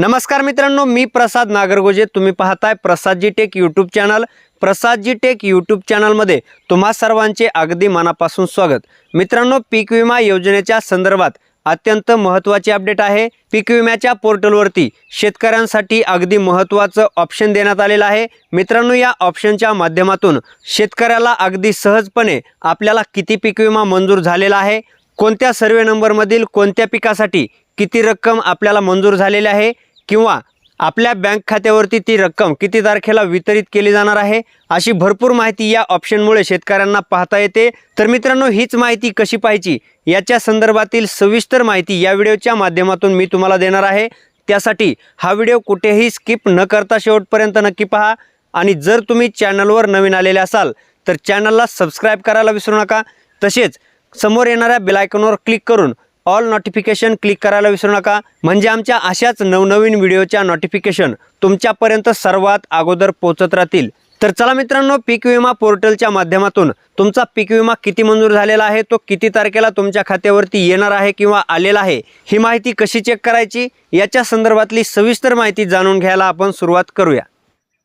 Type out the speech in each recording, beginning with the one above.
नमस्कार मित्रांनो मी प्रसाद नागरगोजे. तुम्ही पाहताय Prasadji tech YouTube channel Prasadji tech YouTube चॅनलमध्ये तुम्हा सर्वांचे अगदी मनापासून स्वागत. मित्रांनो पीक विमा योजनेच्या संदर्भात अत्यंत महत्त्वाची अपडेट आहे. पीक विम्याच्या पोर्टलवरती शेतकऱ्यांसाठी अगदी महत्त्वाचं ऑप्शन देण्यात आलेलं आहे. मित्रांनो या ऑप्शनच्या माध्यमातून शेतकऱ्याला अगदी सहजपणे आपल्याला किती पीक विमा मंजूर झालेला आहे? कोणत्या सर्वे नंबरमधील कोणत्या पिकासाठी किती रक्कम आपल्याला मंजूर झालेली आहे? किंवा आपल्या बँक खात्यावरती ती रक्कम किती तारखेला वितरित केली जाणार आहे अशी भरपूर माहिती या ऑप्शनमुळे शेतकऱ्यांना पाहता येते. तर मित्रांनो हीच माहिती कशी पाहिजे याच्या संदर्भातील सविस्तर माहिती या व्हिडिओच्या माध्यमातून मी तुम्हाला देणार आहे. त्यासाठी हा व्हिडिओ कुठेही स्किप न करता शेवटपर्यंत नक्की पहा. आणि जर तुम्ही चॅनलवर नवीन आलेले असाल तर चॅनलला सबस्क्राईब करायला विसरू नका. तसेच समोर येणाऱ्या बेलायकॉनवर क्लिक करून ऑल नोटिफिकेशन क्लिक करायला विसरू नका. म्हणजे आमच्या अशाच नवनवीन व्हिडिओच्या नोटिफिकेशन तुमच्यापर्यंत सर्वात अगोदर पोहोचत राहतील. तर चला मित्रांनो पीक विमा पोर्टलच्या माध्यमातून तुमचा पीक विमा किती मंजूर झालेला आहे तो किती तारखेला तुमच्या खात्यावरती येणार आहे किंवा आलेला आहे ही माहिती कशी चेक करायची याच्या संदर्भातली सविस्तर माहिती जाणून घ्यायला आपण सुरुवात करूया.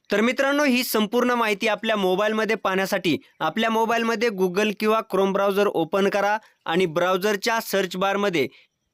तर मित्रांनो ही संपूर्ण माहिती आपल्या मोबाईलमध्ये पाहण्यासाठी आपल्या मोबाईलमध्ये गुगल किंवा क्रोम ब्राउझर ओपन करा आणि ब्राउझरच्या सर्च बारमध्ये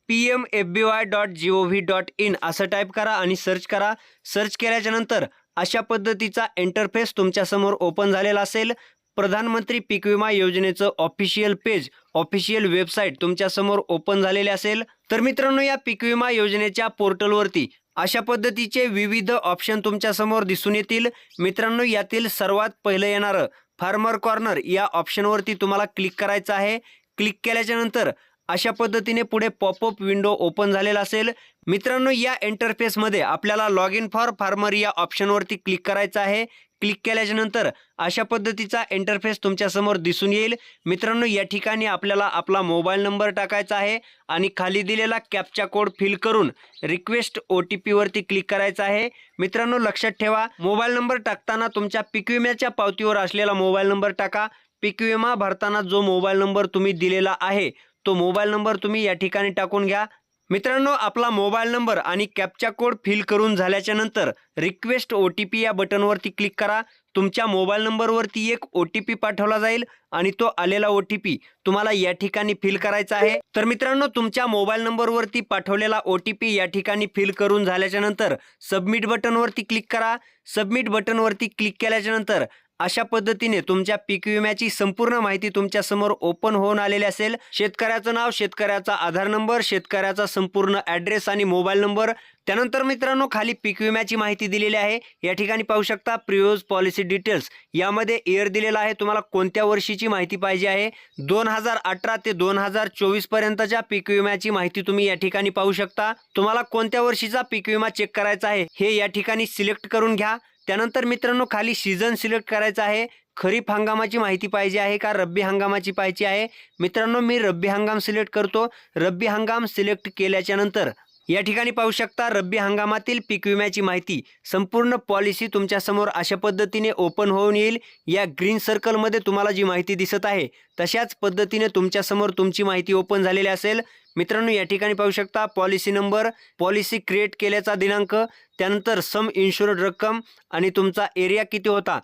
P M F B Y dot G O V dot in असं टाईप करा आणि सर्च करा. सर्च केल्याच्यानंतर अशा पद्धतीचा इंटरफेस तुमच्यासमोर ओपन झालेला असेल. प्रधानमंत्री पीक विमा योजनेचं ऑफिशियल पेज ऑफिशियल वेबसाईट तुमच्यासमोर ओपन झालेले असेल. तर मित्रांनो या पीक विमा योजनेच्या पोर्टलवरती अशा पद्धतीचे विविध ऑप्शन तुमच्यासमोर दिसून येतील. मित्रांनो यातील सर्वात पहिलं येणारं फार्मर कॉर्नर या ऑप्शनवरती तुम्हाला क्लिक करायचं आहे. क्लिक केल्याच्यानंतर अशा पद्धतीने पुढे पॉपअप विंडो ओपन झालेला असेल. मित्रांनो या इंटरफेसमध्ये आपल्याला लॉग इन फॉर फार्मर या ऑप्शनवरती क्लिक करायचं आहे. क्लिक केल्याच्यानंतर अशा पद्धतीचा इंटरफेस तुमच्यासमोर दिसून येईल. मित्रांनो या ठिकाणी आपल्याला आपला मोबाईल नंबर टाकायचा आहे आणि खाली दिलेला कॅपचा कोड फिल करून रिक्वेस्ट ओ टी पीवरती क्लिक करायचा आहे. मित्रांनो लक्षात ठेवा मोबाईल नंबर टाकताना तुमच्या पीक विम्याच्या पावतीवर असलेला मोबाईल नंबर टाका. पीक विमा भरताना जो मोबाईल नंबर तुम्ही दिलेला आहे तो मोबाईल नंबर तुम्ही या ठिकाणी टाकून घ्या. मित्रांनो आपला मोबाईल नंबर आणि कॅपचा कोड फिल करून झाल्याच्यानंतर रिक्वेस्ट ओ टी पी या बटनवरती क्लिक करा. तुमच्या मोबाईल नंबरवरती एक ओ टी पी पाठवला जाईल आणि तो आलेला ओ टी पी तुम्हाला या ठिकाणी फिल करायचा आहे. तर मित्रांनो तुमच्या मोबाईल नंबरवरती पाठवलेला ओ टी पी या ठिकाणी फिल करून झाल्याच्यानंतर सबमिट बटनवरती क्लिक करा. सबमिट बटनवरती क्लिक केल्याच्यानंतर अशा पद्धतीने तुमच्या पीक विम्याची संपूर्ण माहिती तुमच्यासमोर ओपन होऊन आलेली असेल. शेतकऱ्याचं नाव शेतकऱ्याचा आधार नंबर शेतकऱ्याचा संपूर्ण ॲड्रेस आणि मोबाईल नंबर त्यानंतर मित्रांनो खाली पीक विम्याची माहिती दिलेली आहे. या ठिकाणी पाहू शकता प्रियोज पॉलिसी डिटेल्स यामध्ये इयर दिलेला आहे. तुम्हाला कोणत्या वर्षीची माहिती पाहिजे आहे? दोन हजार अठरा ते दोन हजार चोवीस पर्यंतच्या पीक विम्याची माहिती तुम्ही या ठिकाणी पाहू शकता. तुम्हाला कोणत्या वर्षीचा पीक विमा चेक करायचा आहे हे या ठिकाणी सिलेक्ट करून घ्या. त्यानंतर मित्रांनो खाली सीझन सिलेक्ट करायचा आहे. खरीप हंगामाची माहिती पाहिजे आहे का? रब्बी हंगामाची पाहिजे आहे. मित्रांनो मी रब्बी हंगाम सिलेक्ट करतो. रब्बी हंगाम सिलेक्ट केल्याच्यानंतर या ठिकाणी पाहू शकता रब्बी हंगामातील पीक विम्याची माहिती. संपूर्ण पॉलिसी तुमच्यासमोर अशा पद्धतीने ओपन होऊन येईल. या ग्रीन सर्कलमध्ये तुम्हाला जी माहिती दिसत आहे तशाच पद्धतीने तुमच्यासमोर तुमची माहिती ओपन झालेली असेल. मित्रांनो या ठिकाणी पाहू शकता पॉलिसी नंबर पॉलिसी क्रिएट केल्याचा दिनांक त्यानंतर सम इन्शुरड रक्कम आणि तुमचा एरिया किती होता?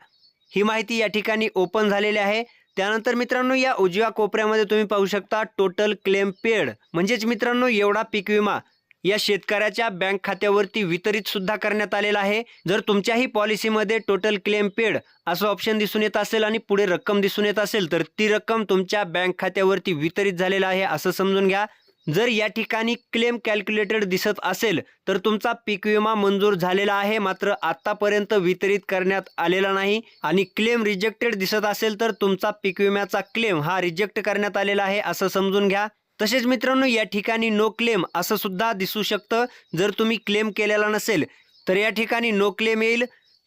ही माहिती या ठिकाणी ओपन झालेली आहे. त्यानंतर मित्रांनो या उजव्या कोपऱ्यामध्ये तुम्ही पाहू शकता टोटल क्लेम पेड म्हणजेच मित्रांनो एवढा पीक विमा या शेतकऱ्याच्या बँक खात्यावरती वितरित सुद्धा करण्यात आलेला आहे. जर तुमच्याही पॉलिसीमध्ये टोटल क्लेम पेड असं ऑप्शन दिसून येत असेल आणि पुढे रक्कम दिसून येत असेल तर ती रक्कम तुमच्या बँक खात्यावरती वितरित झालेला आहे असं समजून घ्या. जर या ठिकाणी क्लेम कॅल्क्युलेटेड दिसत असेल तर तुमचा पीक विमा मंजूर झालेला आहे. मात्र आतापर्यंत वितरित करण्यात आलेला नाही. आणि क्लेम रिजेक्टेड दिसत असेल तर तुमचा पीक विम्याचा क्लेम हा रिजेक्ट करण्यात आलेला आहे असं समजून घ्या. तसेच मित्रांनो या ठिकाणी नो क्लेम असं सुद्धा दिसू शकतं. जर तुम्ही क्लेम केलेला नसेल तर या ठिकाणी नो क्लेम येईल.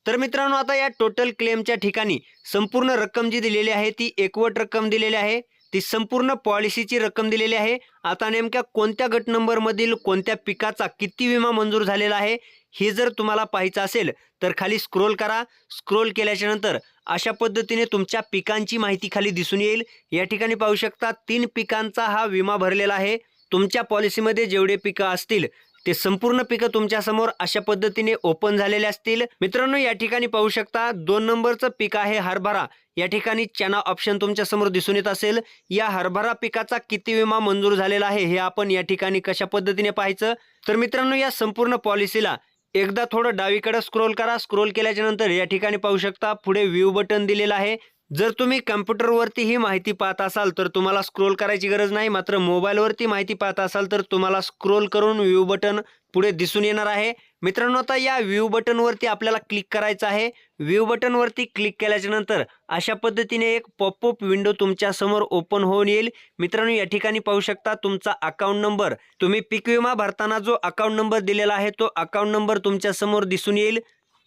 तर मित्रांनो आता या टोटल क्लेमच्या ठिकाणी संपूर्ण रक्कम जी दिलेली आहे ती एकवट रक्कम दिलेली आहे. ती संपूर्ण पॉलिसीची रक्कम दिलेली आहे. आता नेमक्या कोणत्या गट नंबरमधील कोणत्या पिकाचा किती विमा मंजूर झालेला आहे हे जर तुम्हाला पाहायचं असेल तर खाली स्क्रोल करा. स्क्रोल केल्याच्यानंतर अशा पद्धतीने तुमच्या पिकांची माहिती खाली दिसून येईल. या ठिकाणी पाहू शकता तीन पिकांचा हा विमा भरलेला आहे. तुमच्या पॉलिसीमध्ये जेवढे पिकं असतील ते संपूर्ण पिकं तुमच्यासमोर अशा पद्धतीने ओपन झालेले असतील. मित्रांनो या ठिकाणी पाहू शकता दोन नंबरचं पीक आहे हरभरा. या ठिकाणी चना ऑप्शन तुमच्यासमोर दिसून येत असेल. या हरभरा पिकाचा किती विमा मंजूर झालेला आहे हे आपण या ठिकाणी कशा पद्धतीने पाहायचं? तर मित्रांनो या संपूर्ण पॉलिसीला एकदा थोडं डावीकडे स्क्रोल करा. स्क्रोल केल्याच्यानंतर या ठिकाणी पाहू शकता पुढे व्ह्यू बटन दिलेलं आहे. जर तुम्ही कम्प्युटरवरती ही माहिती पाहत असाल तर तुम्हाला स्क्रोल करायची गरज नाही. मात्र मोबाईलवरती माहिती पाहत असाल तर तुम्हाला स्क्रोल करून व्ह्यू बटन पुढे दिसून येणार आहे. मित्रांनो आता या व्ह्यू बटनवरती आपल्याला क्लिक करायचं आहे. व्ह्यू बटनवरती क्लिक केल्याच्यानंतर अशा पद्धतीने एक पॉपअप विंडो तुमच्यासमोर ओपन होऊन येईल. मित्रांनो या ठिकाणी पाहू शकता तुमचा अकाउंट नंबर तुम्ही पीक विमा भरताना जो अकाउंट नंबर दिलेला आहे तो अकाउंट नंबर तुमच्यासमोर दिसून येईल.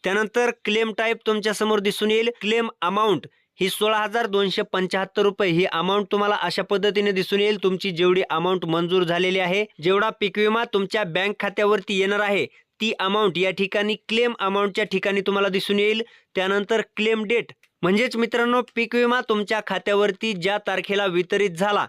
त्यानंतर क्लेम टाईप तुमच्यासमोर दिसून येईल. क्लेम अमाऊंट ही सोळा हजार दोनशे पंच्याहत्तर रुपये. ही अमाऊंट तुम्हाला अशा पद्धतीने दिसून येईल. तुमची जेवढी अमाऊंट मंजूर झालेली आहे जेवढा पीक विमा तुमच्या बँक खात्यावरती येणार आहे ती अमाऊंट या ठिकाणी क्लेम अमाऊंटच्या ठिकाणी तुम्हाला दिसून येईल. त्यानंतर क्लेम डेट म्हणजेच मित्रांनो पीक विमा तुमच्या खात्यावरती ज्या तारखेला वितरित झाला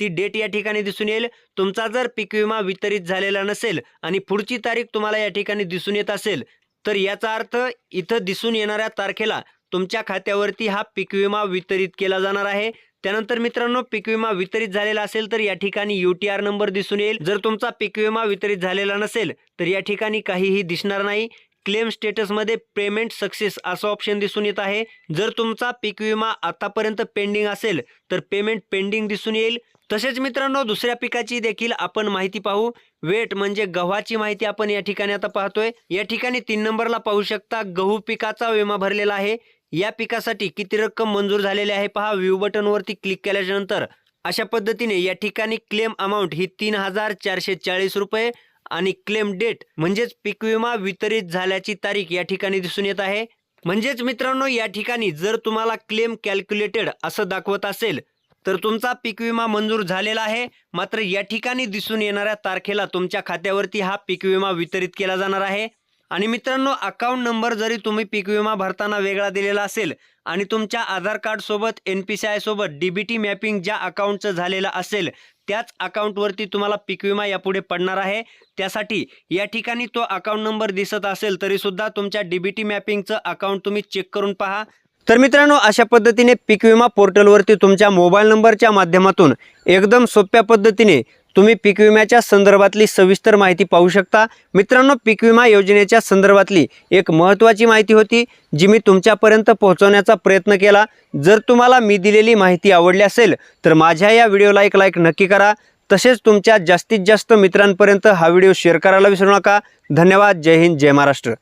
ती डेट या ठिकाणी दिसून येईल. तुमचा जर पीक विमा वितरित झालेला नसेल आणि पुढची तारीख तुम्हाला या ठिकाणी दिसून येत असेल तर याचा अर्थ इथं दिसून येणाऱ्या तारखेला तुमच्या खात्यावरती हा पीक विमा वितरित केला जाणार आहे. त्यानंतर मित्रांनो पीक विमा वितरित झालेला असेल तर या ठिकाणी यू टी आर नंबर दिसून येईल. जर तुमचा पीक विमा वितरित झालेला नसेल तर या ठिकाणी काहीही दिसणार नाही. क्लेम स्टेटसमध्ये पेमेंट सक्सेस असं ऑप्शन दिसून येत आहे. जर तुमचा पीक विमा आतापर्यंत पेंडिंग असेल तर पेमेंट पेंडिंग दिसून येईल. तसेच मित्रांनो दुसऱ्या पिकाची देखील आपण माहिती पाहू. वेट म्हणजे गव्हाची माहिती आपण या ठिकाणी आता पाहतोय. या ठिकाणी तीन नंबरला पाहू शकता गहू पिकाचा विमा भरलेला आहे. या पिकासाठी किती रक्कम मंजूर झालेली आहे पहा. व्ह्यू बटनवरती क्लिक केल्याच्यानंतर अशा पद्धतीने या ठिकाणी क्लेम अमाऊंट ही तीन हजार चारशे चाळीस रुपये आणि क्लेम डेट म्हणजेच पीक विमा वितरित झाल्याची तारीख या ठिकाणी दिसून येत आहे. म्हणजेच मित्रांनो या ठिकाणी जर तुम्हाला क्लेम कॅल्क्युलेटेड असं दाखवत असेल तर तुमचा पीक विमा मंजूर झालेला आहे. मात्र या ठिकाणी दिसून येणाऱ्या तारखेला तुमच्या खात्यावरती हा पीक विमा वितरित केला जाणार आहे. आणि मित्रांनो अकाउंट नंबर जरी तुम्ही पीक विमा भरताना वेगळा दिलेला असेल आणि तुमच्या आधार कार्ड सोबत एन पी सी आय सोबत डीबीटी मॅपिंग ज्या अकाउंटचं झालेलं असेल त्याच अकाउंटवरती तुम्हाला पीक विमा यापुढे पडणार आहे. त्यासाठी या ठिकाणी तो अकाउंट नंबर दिसत असेल तरी सुद्धा तुमच्या डीबीटी मॅपिंगचं अकाउंट तुम्ही चेक करून पहा. तर मित्रांनो अशा पद्धतीने पीक विमा पोर्टलवरती तुमच्या मोबाईल नंबरच्या माध्यमातून एकदम सोप्या पद्धतीने तुम्ही पीक विम्याच्या संदर्भातली सविस्तर माहिती पाहू शकता. मित्रांनो पीक विमा योजनेच्या संदर्भातली एक महत्त्वाची माहिती होती जी मी तुमच्यापर्यंत पोहोचवण्याचा प्रयत्न केला. जर तुम्हाला मी दिलेली माहिती आवडली असेल तर माझ्या या व्हिडिओला एक लाईक नक्की करा. तसेच तुमच्या जास्तीत जास्त मित्रांपर्यंत हा व्हिडिओ शेअर करायला विसरू नका. धन्यवाद. जय हिंद जय महाराष्ट्र.